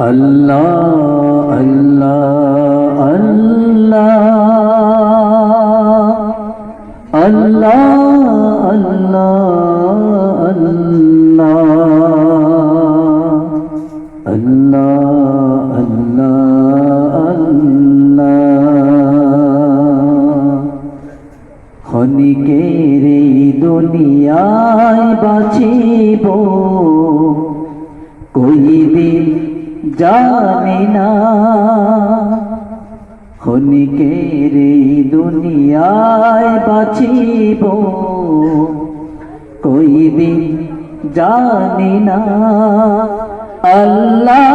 আল্লাহ আল্লাহ আল্লাহ আল্লাহ আল্লাহ অনা আল্লাহ আল্লাহ ক্ষণিকের এই দুনিয়ায় বাঁচিব কইদিন জানি না এই দুনিয়ায় বাঁচিব। কই দিন জানি না আল্লাহ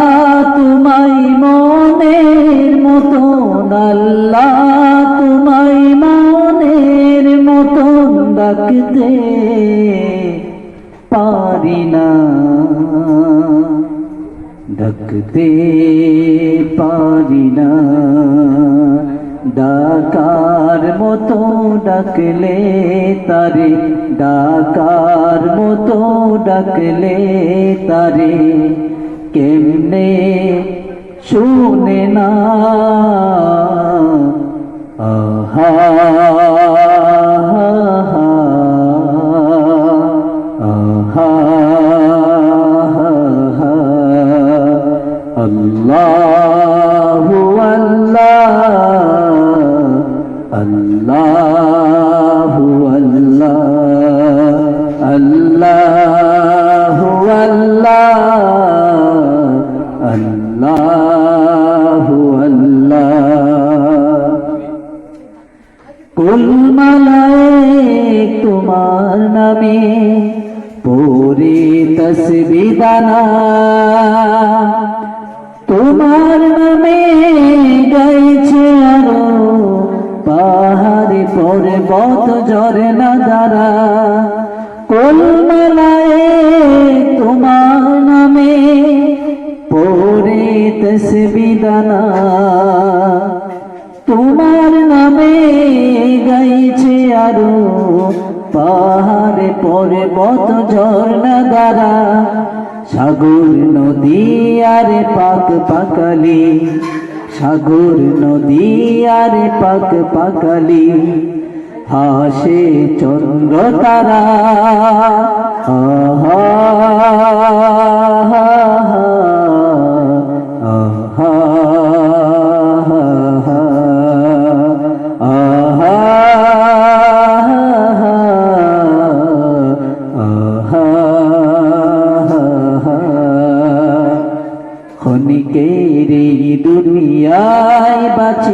তোমায় মনের মতন, আল্লাহ তোমায় মনের মতন ডাকতে পারি না। ডাকতে পারি না। ডাকার মতো ডাকলে তারে, ডাকার মতো ডাকলে তারে। কেমনে শুনে না? আহা আহা আল্লাহু কুল মালায়েক তোমার নামে পরে তসবিদানা তোমার নামে গাইছে আরও পাহাড়ে পরে বত ঝরে না দ্বারা কুল মালায়েক তোমার নামে পরে তসবিদানা তোমার নামে গাইছে আরও। পাহাড়ে পরে বত ঝর্ণা দ্বারা। সাগর নদী আরে পাক পাকালি। সাগর নদী আরে পাক পাকালি। হাসে চন্দ্র তারা। আহা ক্ষণিকের দুনিয়ায় বাঁচি।